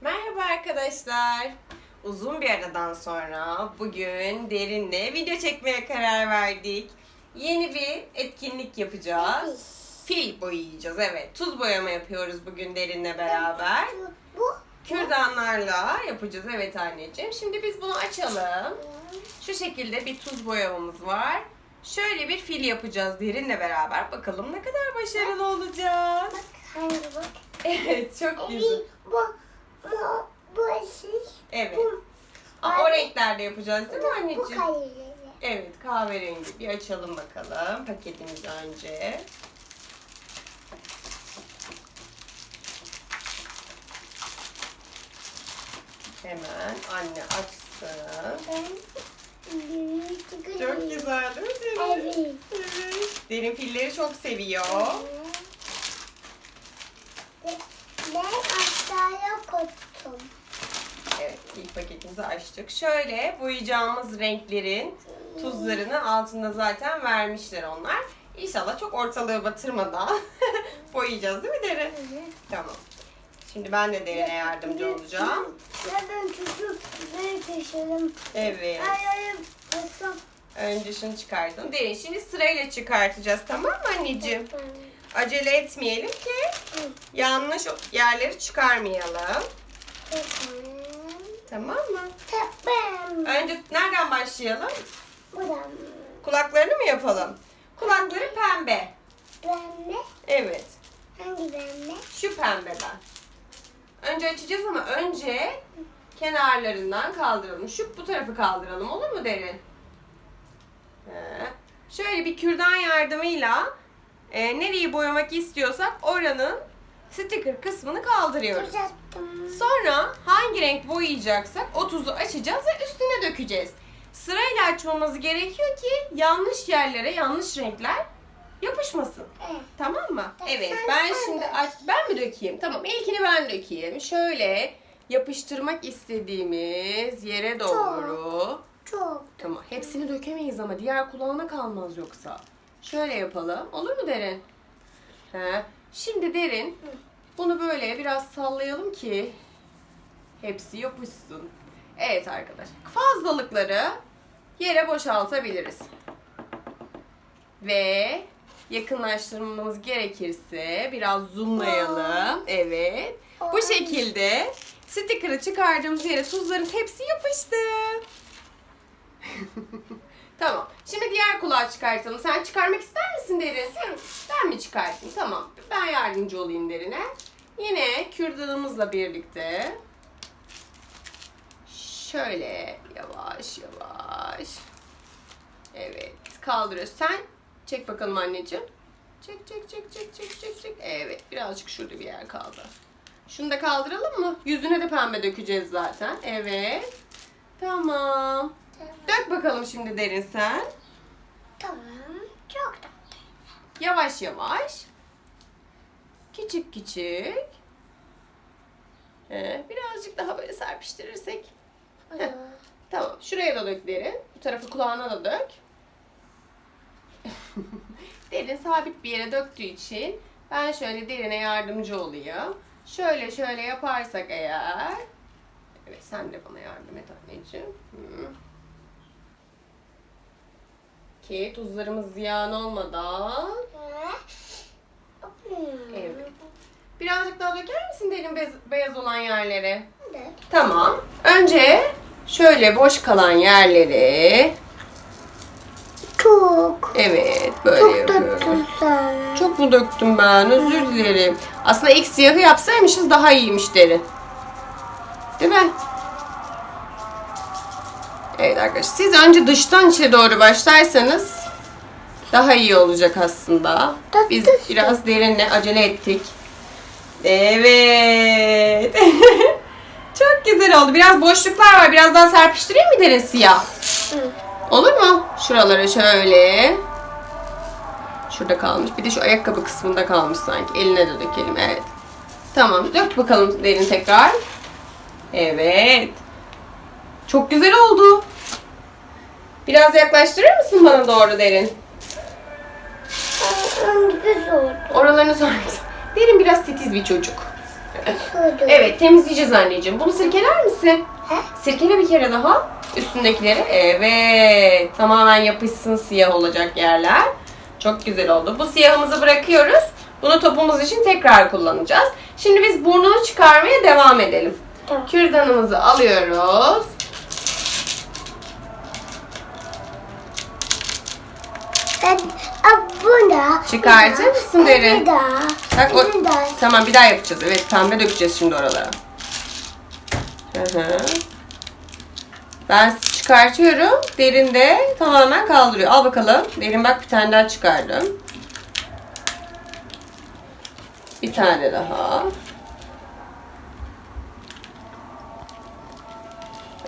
Merhaba arkadaşlar. Uzun bir aradan sonra bugün derinle video çekmeye karar verdik. Yeni bir etkinlik yapacağız. Fil boyayacağız evet. Tuz boyama yapıyoruz bugün derinle beraber. Bu Kürdanlarla yapacağız evet anneciğim. Şimdi biz bunu açalım. Şu şekilde bir tuz boyamamız var. Şöyle bir fil yapacağız derinle beraber. Bakalım ne kadar başarılı olacağız. Evet çok güzel. Evet, bu bu bu eşik. Evet. Bu, Aa, o renklerde yapacağız değil mi bu anneciğim? Evet kahverengi. Bir açalım bakalım paketimizi önce. Hemen anne açsın. Ben büyük Çok güzel değil mi Derin? Evet. Evet. Derin filleri çok seviyor. Ve Ben aşağıya koydum. Evet ilk paketimizi açtık. Şöyle boyayacağımız renklerin tuzlarını altında zaten vermişler onlar. İnşallah çok ortalığı batırmadan boyayacağız değil mi Derin? Tamam. Şimdi ben de Derin'e yardımcı olacağım. Ya ben çocuk böyle taşıdım. Evet. Ay ay basam. Önce şunu çıkardım. Derin şimdi sırayla çıkartacağız tamam mı anneciğim? Acele etmeyelim ki yanlış yerleri çıkarmayalım. Tamam mı? Önce nereden başlayalım? Buradan. Kulaklarını mı yapalım? Kulakları pembe. De. Evet. Hangi de? Şu pembeden. Önce açacağız ama önce kenarlarından kaldıralım. Şu bu tarafı kaldıralım olur mu Derin? Şöyle bir kürdan yardımıyla e, nereyi boyamak istiyorsak oranın sticker kısmını kaldırıyoruz. Sonra hangi renk boyayacaksak o tuzu açacağız ve üstüne dökeceğiz. Sırayla açmamız gerekiyor ki yanlış yerlere yanlış renkler yapışmasın. Evet. Tamam mı? Evet, Evet. sen- Ben sen şimdi aç ben mi dökeyim? Tamam. İlkini ben dökeyim. Şöyle yapıştırmak istediğimiz yere doğru. Çok. Tamam. Hepsini dökemeyiz ama diğer kulağına kalmaz yoksa. Şöyle yapalım. Olur mu Derin? He. Şimdi Derin bunu böyle biraz sallayalım ki hepsi yapışsın. Evet arkadaşlar. Fazlalıkları yere boşaltabiliriz. Ve yakınlaştırmamız gerekirse biraz zoomlayalım. Evet. Bu şekilde sticker'ı çıkardığımız yere tuzların hepsi yapıştı. tamam. Şimdi diğer kulağı çıkartalım. Sen çıkarmak ister misin Derin? Ben mi çıkartayım? Tamam. Ben yardımcı olayım Derin'e. Yine kürdanımızla birlikte şöyle yavaş yavaş Evet. Kaldırıyoruz. Sen çek bakalım anneciğim. Çek çek çek çek çek çek çek. Evet. Birazcık şurada bir yer kaldı. Şunu da kaldıralım mı? Yüzüne de pembe dökeceğiz zaten. Evet. Tamam. Dök bakalım şimdi derin sen. Tamam. Çok da. Yavaş yavaş. Küçük küçük. Ee, birazcık daha böyle serpiştirirsek. Heh. Tamam. Şuraya da dök derin. Bu tarafı kulağına da dök. derin sabit bir yere döktüğü için ben şöyle derine yardımcı olayım. Şöyle şöyle yaparsak eğer. Evet sen de bana yardım et anneciğim. Hı. Ki tuzlarımız ziyan olmadan. Evet. Birazcık daha döker misin derin bez- beyaz olan yerlere? Tamam. Önce şöyle boş kalan yerleri Çok. evet böyle Çok yapıyorum. tatlısın sen. Çok mu döktüm ben? Özür dilerim. Aslında ilk siyahı yapsaymışız daha iyiymiş derin. Değil mi? Evet arkadaşlar. Siz önce dıştan içe doğru başlarsanız daha iyi olacak aslında. Biz biraz derinle acele ettik. Evet. Çok güzel oldu. Biraz boşluklar var. Biraz daha serpiştireyim mi derin siyah? Olur mu? Şuralara şöyle. Şurada kalmış. Bir de şu ayakkabı kısmında kalmış sanki. Eline de dökelim. Evet. Tamam. Dök bakalım derin tekrar. Evet. Çok güzel oldu. Biraz yaklaştırır mısın bana doğru derin? Güzel oldu. Oralarını sonra. Derin biraz titiz bir çocuk. Sürdüm. Evet temizleyeceğiz anneciğim. Bunu sirkeler misin? He? Sirkele bir kere daha üstündekileri. Evet. Tamamen yapışsın siyah olacak yerler. Çok güzel oldu. Bu siyahımızı bırakıyoruz. Bunu topumuz için tekrar kullanacağız. Şimdi biz burnunu çıkarmaya devam edelim. Tamam. Kürdanımızı alıyoruz. Bunda. Çıkartır mısın deri? Bir daha. Bak o... Bir daha. Tamam bir daha yapacağız. Evet pembe dökeceğiz şimdi oralara. Hı hı. Ben çıkartıyorum. Derin de tamamen kaldırıyor. Al bakalım. Derin bak bir tane daha çıkardım. Bir tane daha.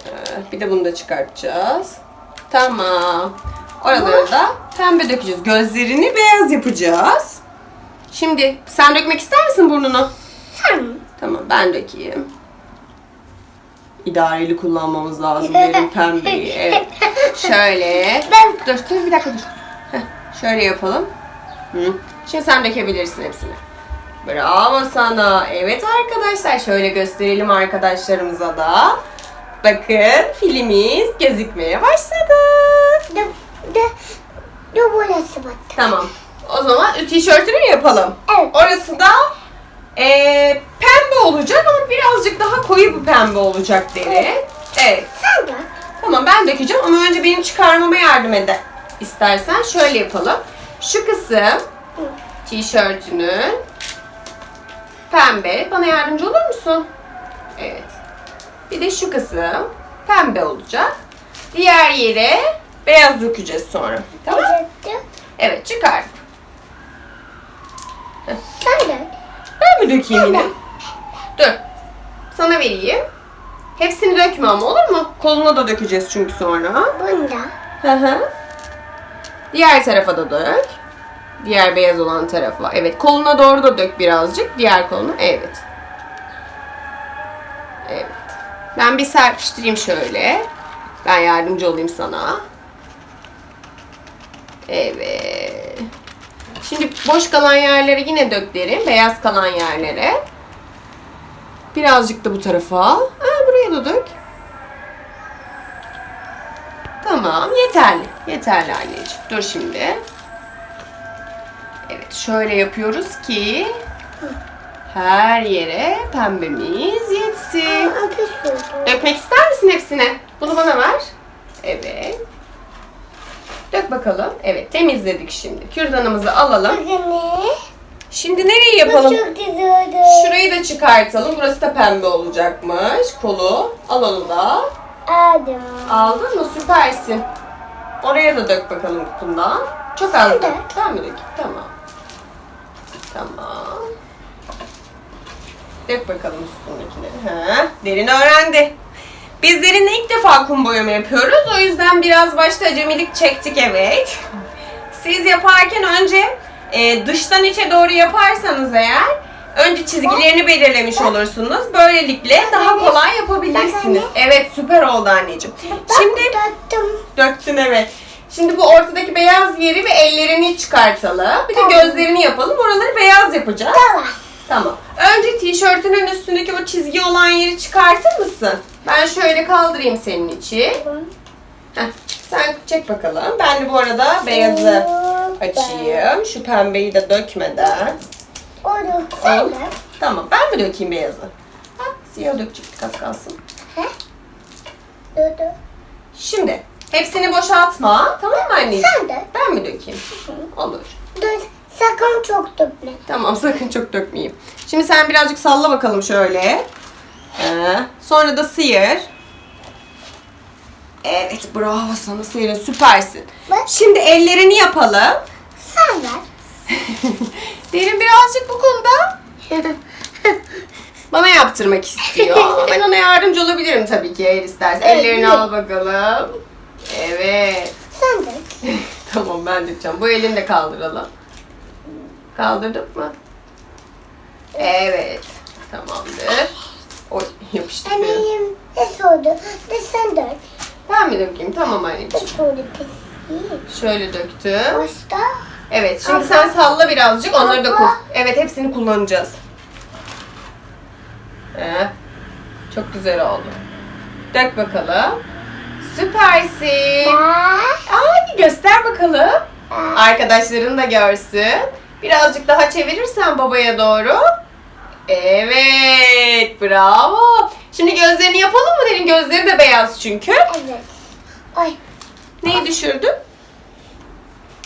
Ee, Bir de bunu da çıkartacağız. Tamam. Oraları da pembe dökeceğiz. Gözlerini beyaz yapacağız. Şimdi sen dökmek ister misin burnunu? Sen. Tamam ben dökeyim. İdareli kullanmamız lazım derin pembeyi. Evet. Şöyle. Ben Dur dur bir dakika dur. Heh, şöyle yapalım. Hı. Şimdi sen dökebilirsin hepsini. Bravo sana. Evet arkadaşlar şöyle gösterelim arkadaşlarımıza da. Bakın filmimiz gözükmeye başladı. de de de burası battı. Tamam. O zaman tişörtünü mü yapalım? Evet. Orası da eee, pembe olacak ama birazcık daha koyu bir pembe olacak deri. Evet. Sen de. Tamam ben dökeceğim ama önce benim çıkarmama yardım ede. İstersen şöyle yapalım. Şu kısım tişörtünün pembe. Bana yardımcı olur musun? Evet. Bir de şu kısım pembe olacak. Diğer yere beyaz dökeceğiz sonra. Tamam? Evet çıkar. Sen de. Ben mi dökeyim yine? Dur. Sana vereyim. Hepsini dökme ama olur mu? Koluna da dökeceğiz çünkü sonra. Bunda. Hı hı. Diğer tarafa da dök. Diğer beyaz olan tarafa. Evet. Koluna doğru da dök birazcık. Diğer koluna. Evet. Evet. Ben bir serpiştireyim şöyle. Ben yardımcı olayım sana. Evet. Şimdi boş kalan yerlere yine dök derim. Beyaz kalan yerlere. Birazcık da bu tarafa al. Ha, buraya da dök. Tamam, yeterli. Yeterli anneciğim. Dur şimdi. Evet, şöyle yapıyoruz ki her yere pembemiz yetsin. Dökmek ister misin hepsini? Bunu bana ver. Evet. Dök bakalım. Evet, temizledik şimdi. Kürdanımızı alalım. Anne. Şimdi nereyi yapalım? çok. Şurayı da çıkartalım. Burası da pembe olacakmış. Kolu. Al onu da. Aldım. Aldın mı? Süpersin. Oraya da dök bakalım kutundan. Çok az dök. dök. Ben mi dökeyim? Tamam. Tamam. Dök bakalım üstündekileri. Ha, derin öğrendi. Biz derinle ilk defa kum boyama yapıyoruz. O yüzden biraz başta acemilik çektik evet. Siz yaparken önce e, dıştan içe doğru yaparsanız eğer önce çizgilerini belirlemiş olursunuz. Böylelikle daha kolay yapabilirsiniz. Evet süper oldu anneciğim. Şimdi döktün evet. Şimdi bu ortadaki beyaz yeri ve ellerini çıkartalım. Bir de gözlerini yapalım. Oraları beyaz yapacağız. Tamam. Tamam. Önce tişörtünün üstündeki o çizgi olan yeri çıkartır mısın? Ben şöyle kaldırayım senin için. Heh, sen çek bakalım. Ben de bu arada beyazı açayım. Şu pembeyi de dökmeden. Onu sen de. Tamam. Ben mi dökeyim beyazı? Ha, siyah dökecektik az kalsın. He? Şimdi hepsini boşaltma. Tamam mı anneciğim? Sen de. Ben mi dökeyim? Olur. Dur. Sakın çok dökme. Tamam sakın çok dökmeyeyim. Şimdi sen birazcık salla bakalım şöyle. Ee, sonra da sıyır. Evet bravo sana sıyırın süpersin. Bak. Şimdi ellerini yapalım. Sen ver. Derin birazcık bu konuda bana yaptırmak istiyor. Ama ben ona yardımcı olabilirim tabii ki eğer istersen. Ellerini al bakalım. Evet. Sen de. tamam ben dökeceğim. Bu elini de kaldıralım. Kaldırdık mı? Evet. Tamamdır. Oy yapıştı. Annem ne sordu? De sen dök. Ben mi dökeyim? Tamam Ne anneciğim. sordu pis? Şöyle döktüm. Başta. Evet şimdi sen salla birazcık onları da kul. Evet hepsini kullanacağız. Heh. Çok güzel oldu. Dök bakalım. Süpersin. Ay göster bakalım. Arkadaşların da görsün. Birazcık daha çevirirsen babaya doğru. Evet, bravo. Şimdi gözlerini yapalım mı derin? Gözleri de beyaz çünkü. Evet. Ay. Neyi düşürdün?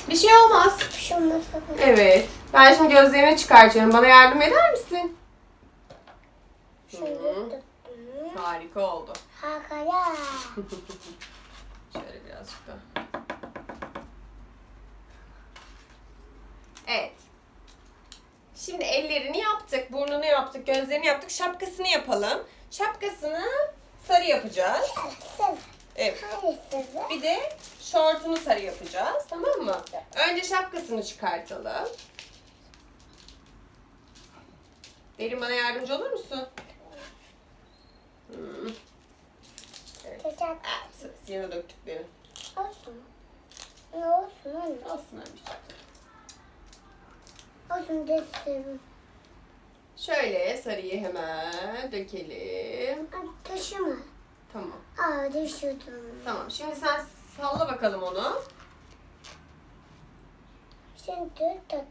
Bir şey olmaz. Şu masada. Evet. Ben şimdi gözlerini çıkartıyorum. Bana yardım eder misin? Şöyle Hı. Harika oldu. Hakaya. Şöyle birazcık da. Evet. Şimdi ellerini yaptık, burnunu yaptık, gözlerini yaptık. Şapkasını yapalım. Şapkasını sarı yapacağız. Evet. Bir de şortunu sarı yapacağız. Tamam mı? Önce şapkasını çıkartalım. Derin bana yardımcı olur musun? Hmm. Teşekkür Ah, Yine döktüklerini. olsun. Ne olsun anne? Olsun abi. Olsun desin. Şöyle sarıyı hemen dökelim. Taşıma. Tamam. Aa düşürdüm. Tamam. Şimdi sen salla bakalım onu. Şimdi tuttum.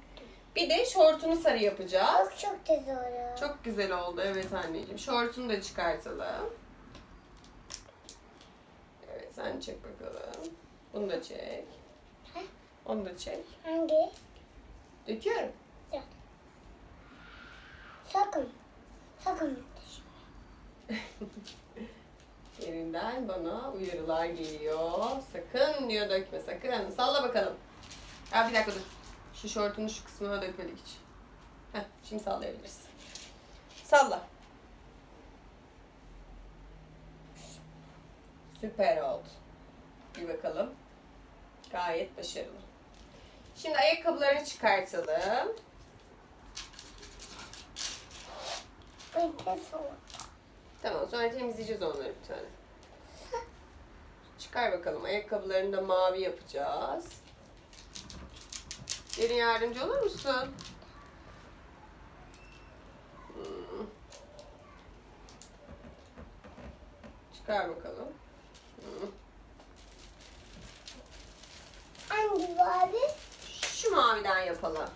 Bir de şortunu sarı yapacağız. Çok çok güzel oluyor. Çok güzel oldu. Evet anneciğim. Şortunu da çıkartalım. Evet sen çek bakalım. Bunu da çek. Heh. Onu da çek. Hangi? Döküyorum. Sakın. Sakın düşme. Yerinden bana uyarılar geliyor. Sakın diyor dökme sakın. Salla bakalım. Ya bir dakika dur. Şu şortunun şu kısmına dökmedik hiç. Heh, şimdi sallayabiliriz. Salla. Süper oldu. Bir bakalım. Gayet başarılı. Şimdi ayakkabılarını çıkartalım. Bir de soğuk. Tamam sonra temizleyeceğiz onları bir tane. Çıkar bakalım. Ayakkabılarını da mavi yapacağız. Derin yardımcı olur musun? Hmm. Çıkar bakalım. Hmm. Hangi bir? Şu maviden yapalım.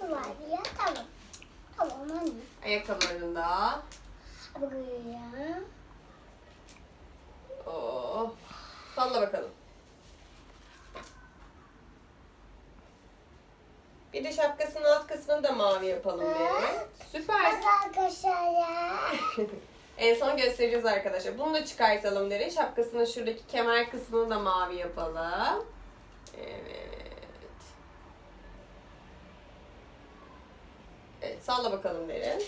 Bu bir ya. Tamam. Tamam anne. Ayakkabılarını da. Buraya. Oh. Salla bakalım. Bir de şapkasının alt kısmını da mavi yapalım Derin. Süper. Bak arkadaşlar ya. En son göstereceğiz arkadaşlar. Bunu da çıkartalım derin. Şapkasının şuradaki kemer kısmını da mavi yapalım. Evet. Evet salla bakalım derin.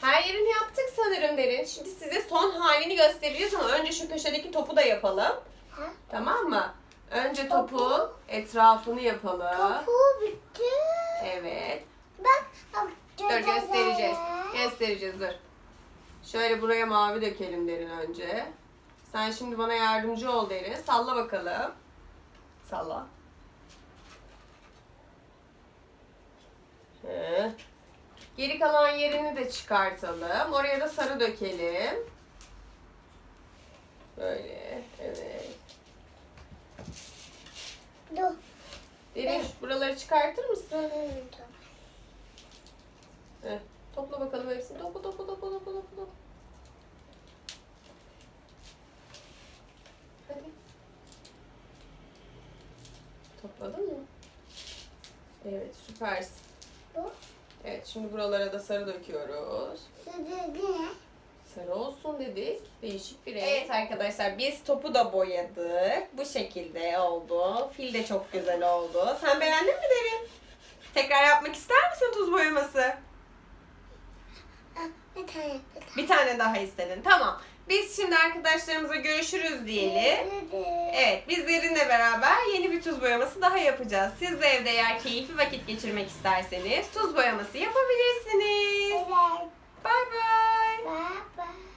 Her yerini yaptık sanırım derin. Şimdi size son halini göstereceğiz ama önce şu köşedeki topu da yapalım. Ha? Tamam mı? Önce topu Topu. etrafını yapalım. Kapuğu bitti. Evet. Bak. bak Dur göstereceğiz. Göstereceğiz dur. Şöyle buraya mavi dökelim derin önce. Sen şimdi bana yardımcı ol derin. Salla bakalım. Salla. Hı. Geri kalan yerini de çıkartalım. Oraya da sarı dökelim. Böyle. Evet. Dur. Derin buraları çıkartır mısın? Heh, Topla bakalım hepsini. Topla topla topla topla. topla. Hadi. Topladın mı? Evet süpersin. Bu. Evet şimdi buralara da sarı döküyoruz. Sürdürdü ne? Sarı olsun dedik. Değişik bir renk. Evet arkadaşlar biz topu da boyadık. Bu şekilde oldu. Fil de çok güzel oldu. Sen beğendin mi Derin? Tekrar yapmak ister misin tuz boyaması? Bir tane bir tane. Bir tane daha istedin. Tamam. Biz şimdi arkadaşlarımıza görüşürüz diyelim. Evet, bizlerinle beraber yeni bir tuz boyaması daha yapacağız. Siz de evde eğer keyifli vakit geçirmek isterseniz tuz boyaması yapabilirsiniz. Evet. Bay bay. Bye bye.